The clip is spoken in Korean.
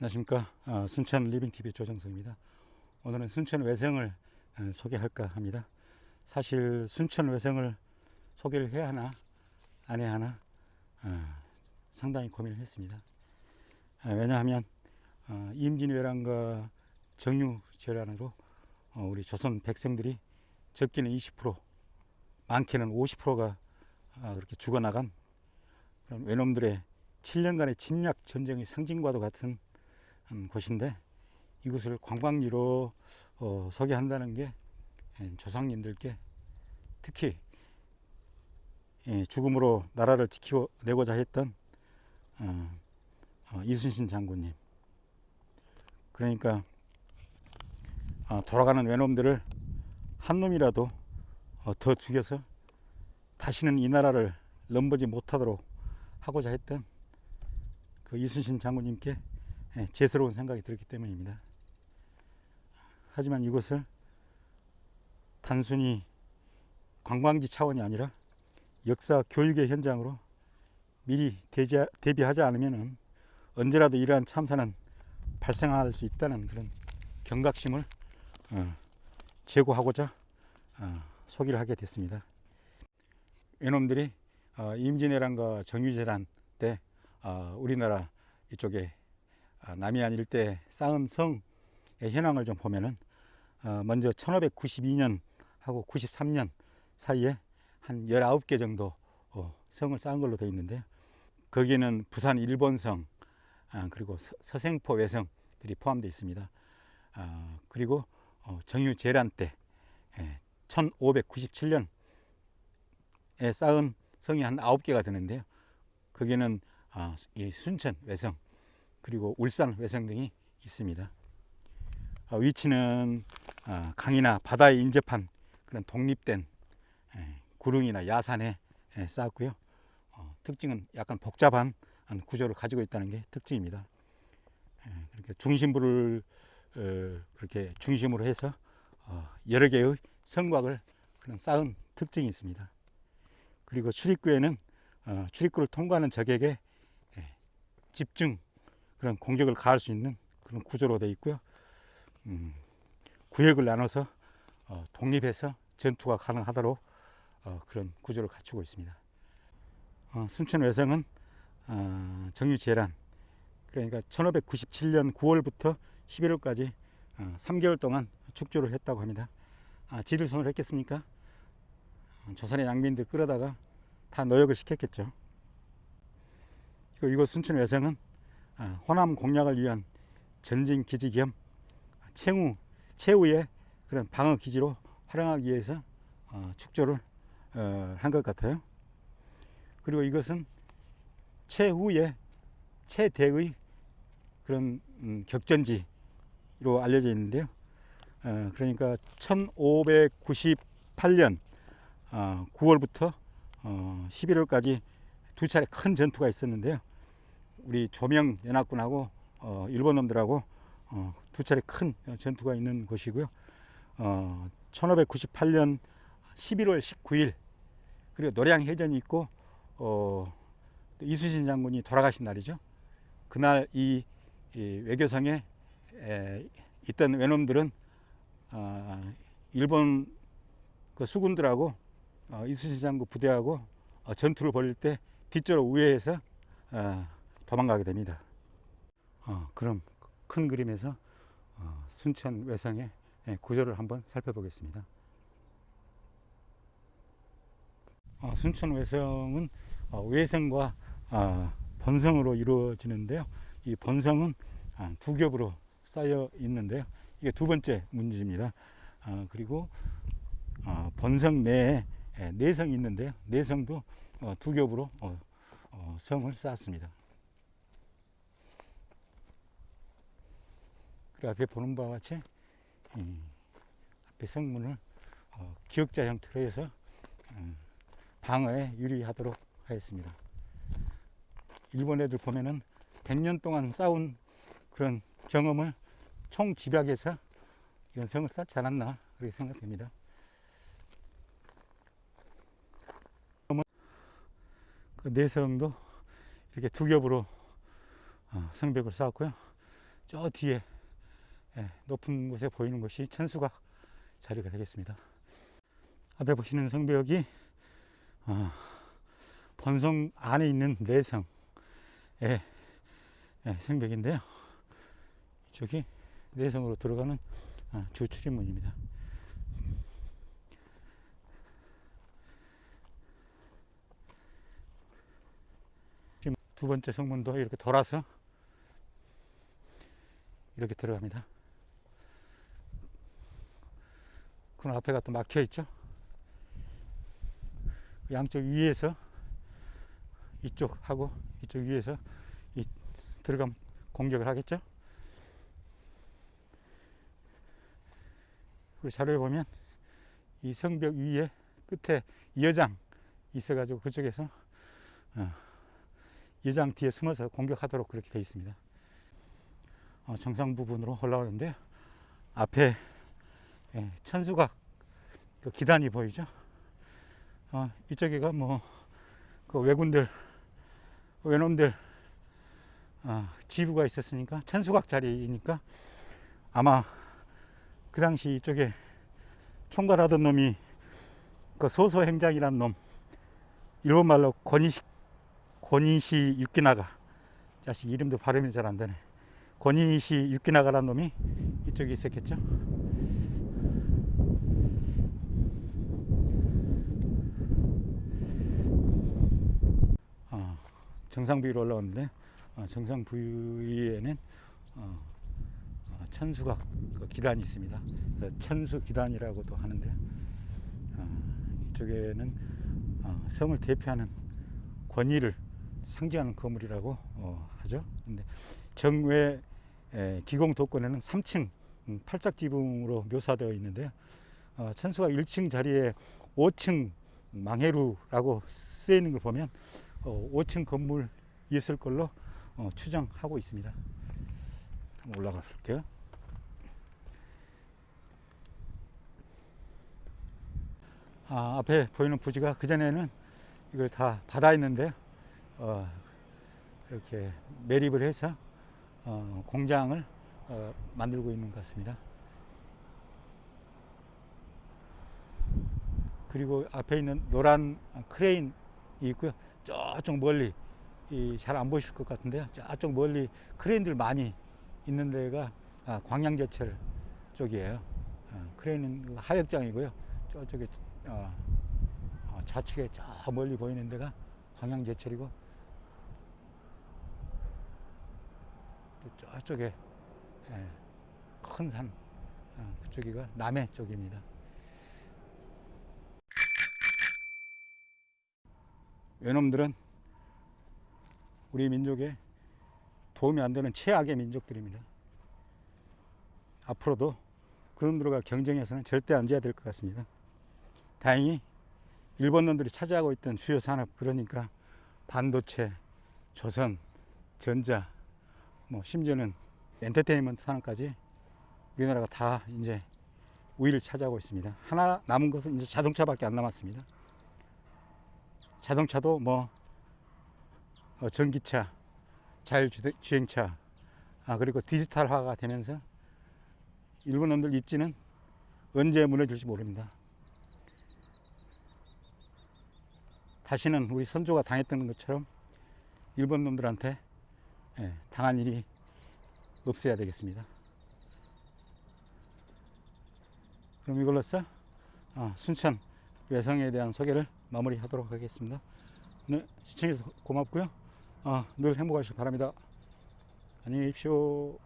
안녕하십니까. 아, 순천 리빙TV 조정석입니다. 오늘은 순천 외성을 어, 소개할까 합니다. 사실 순천 외성을 소개를 해야 하나 안 해야 하나 어, 상당히 고민을 했습니다. 아, 왜냐하면 어, 임진왜란과 정유재란으로 어, 우리 조선 백성들이 적게는 20% 많게는 50%가 아, 그렇게 죽어나간 그런 외놈들의 7년간의 침략 전쟁의 상징과도 같은 음, 곳인데 이곳을 관광지로 어, 소개한다는 게 예, 조상님들께 특히 예, 죽음으로 나라를 지키고 내고자 했던 어, 어, 이순신 장군님. 그러니까 어, 돌아가는 외놈들을 한 놈이라도 어, 더 죽여서 다시는 이 나라를 넘보지 못하도록 하고자 했던 그 이순신 장군님께 예, 죄스러운 생각이 들었기 때문입니다. 하지만 이곳을 단순히 관광지 차원이 아니라 역사 교육의 현장으로 미리 대지, 대비하지 않으면 언제라도 이러한 참사는 발생할 수 있다는 그런 경각심을 어, 제고하고자 어, 소개를 하게 됐습니다. 이놈들이 어, 임진왜란과 정유재란 때 어, 우리나라 이쪽에 아, 남해안 일대 쌓은 성의 현황을 좀 보면은 어, 먼저 1592년 하고 93년 사이에 한 19개 정도 어, 성을 쌓은 걸로 되어 있는데요. 거기에는 부산 일본성 아, 그리고 서- 서생포 외성들이 포함되어 있습니다. 아, 그리고 어, 정유 재란 때 예, 1597년에 쌓은 성이 한 9개가 되는데요. 거기에는 아, 이 순천 외성 그리고 울산 외성 등이 있습니다. 어, 위치는 아, 강이나 바다에 인접한 그런 독립된 에, 구릉이나 야산에 에, 쌓았고요. 어, 특징은 약간 복잡한 한 구조를 가지고 있다는 게 특징입니다. 에, 그렇게 중심부를 어, 그렇게 중심으로 해서 어, 여러 개의 성곽을 그런 쌓은 특징이 있습니다. 그리고 출입구에는 어, 출입구를 통과하는 적에게 에, 집중 그런 공격을 가할 수 있는 그런 구조로 되어 있고요. 음, 구역을 나눠서 어, 독립해서 전투가 가능하도록 어, 그런 구조를 갖추고 있습니다. 어, 순천 외성은 어, 정유재란 그러니까 1597년 9월부터 11월까지 어, 3개월 동안 축조를 했다고 합니다. 아, 지들 손을 했겠습니까? 어, 조선의 양민들 끌어다가 다 노역을 시켰겠죠. 이곳 순천 외성은 아, 호남 공략을 위한 전진 기지 겸 최후 최후의 그런 방어 기지로 활용하기 위해서 어, 축조를 어, 한것 같아요. 그리고 이것은 최후의 최대의 그런 음, 격전지로 알려져 있는데요. 어, 그러니까 1598년 어, 9월부터 어, 11월까지 두 차례 큰 전투가 있었는데요. 우리 조명 연합군하고 어, 일본 놈들하고 어, 두 차례 큰 전투가 있는 곳이고요. 어, 1598년 11월 19일 그리고 노량 해전이 있고 어, 또 이순신 장군이 돌아가신 날이죠. 그날 이, 이 외교성에 에, 있던 외놈들은 어, 일본 그 수군들하고 어, 이순신 장군 부대하고 어, 전투를 벌일 때 뒷조로 우회해서 어, 도망가게 됩니다. 어, 그럼 큰 그림에서 어, 순천 외성의 예, 구조를 한번 살펴보겠습니다. 어, 순천 외성은 어, 외성과 아, 본성으로 이루어지는데요. 이 본성은 아, 두 겹으로 쌓여 있는데요. 이게 두 번째 문제입니다. 아, 그리고 어, 본성 내에 예, 내성이 있는데요. 내성도 어, 두 겹으로 어, 어, 성을 쌓았습니다. 그 앞에 보는 바와 같이 이 앞에 성문을 어, 기역자 형태로 해서 음, 방어에 유리하도록 하였습니다. 일본 애들 보면은 100년 동안 싸운 그런 경험을 총 집약해서 이런 성을 쌓지 않았나 그렇게 생각됩니다. 그 내성도 이렇게 두 겹으로 어, 성벽을 쌓았고요. 저 뒤에 예, 높은 곳에 보이는 것이 천수각 자리가 되겠습니다. 앞에 보시는 성벽이 어, 본성 안에 있는 내성의 예, 성벽인데요. 이쪽이 내성으로 들어가는 어, 주 출입문입니다. 두 번째 성문도 이렇게 돌아서 이렇게 들어갑니다. 그 앞에가 또 막혀 있죠. 양쪽 위에서 이쪽하고 이쪽 위에서 이 들어감 공격을 하겠죠. 그리고 자료에 보면 이 성벽 위에 끝에 여장 있어가지고 그쪽에서 어, 여장 뒤에 숨어서 공격하도록 그렇게 되어 있습니다. 어, 정상 부분으로 올라오는데 앞에 예, 천수각 그 기단이 보이죠. 어, 이쪽에가 뭐그 왜군들 외놈들 어, 지부가 있었으니까 천수각 자리이니까 아마 그 당시 이쪽에 총괄하던 놈이 그 소소 행장이란 놈 일본 말로 권이시 권이시 유키나가 자식 이름도 발음이 잘 안 되네. 권이시 유키나가란 놈이 이쪽에 있었겠죠. 어, 정상 부위로 올라오는데 어, 정상 부위에는 어, 어, 천수각 그 기단이 있습니다. 천수 기단이라고도 하는데요. 어, 이쪽에는 어, 성을 대표하는 권위를 상징하는 건물이라고 어, 하죠. 근데 정외 에, 기공 도권에는 3층 음, 팔짝 지붕으로 묘사되어 있는데요. 어, 천수각 1층 자리에 5층 망해루라고 쓰여 있는 걸 보면 어, 5층 건물이었을 걸로 어, 추정하고 있습니다. 올라가 볼게요. 아, 앞에 보이는 부지가 그전에는 이걸 다 받아있는데 어, 이렇게 매립을 해서 어, 공장을 어, 만들고 있는 것 같습니다. 그리고 앞에 있는 노란 크레인이 있고요. 저쪽 멀리 잘 안 보이실 것 같은데요. 저쪽 멀리 크레인들 많이 있는 데가 아, 광양제철 쪽이에요. 어, 크레인은 하역장이고요. 저쪽에 어, 어, 좌측에 저 멀리 보이는 데가 광양제철이고 또 저쪽에 예, 큰 산, 어, 그쪽이가 남해 쪽입니다. 외놈들은 우리 민족에 도움이 안 되는 최악의 민족들입니다. 앞으로도 그놈들과 경쟁해서는 절대 안 져야 될 것 같습니다. 다행히 일본 놈들이 차지하고 있던 주요 산업 그러니까 반도체, 조선, 전자, 뭐 심지어는 엔터테인먼트 산업까지 우리나라가 다 이제 우위를 차지하고 있습니다. 하나 남은 것은 이제 자동차밖에 안 남았습니다. 자동차도 뭐 어, 전기차, 자율주행차, 아, 그리고 디지털화가 되면서 일본 놈들 입지는 언제 무너질지 모릅니다. 다시는 우리 선조가 당했던 것처럼 일본 놈들한테 예, 당한 일이 없어야 되겠습니다. 그럼 이걸로써 어, 순천 외성에 대한 소개를 마무리하도록 하겠습니다. 네, 시청해주셔서 고맙고요. 어, 늘 행복하시기 바랍니다. 안녕히 계십시오.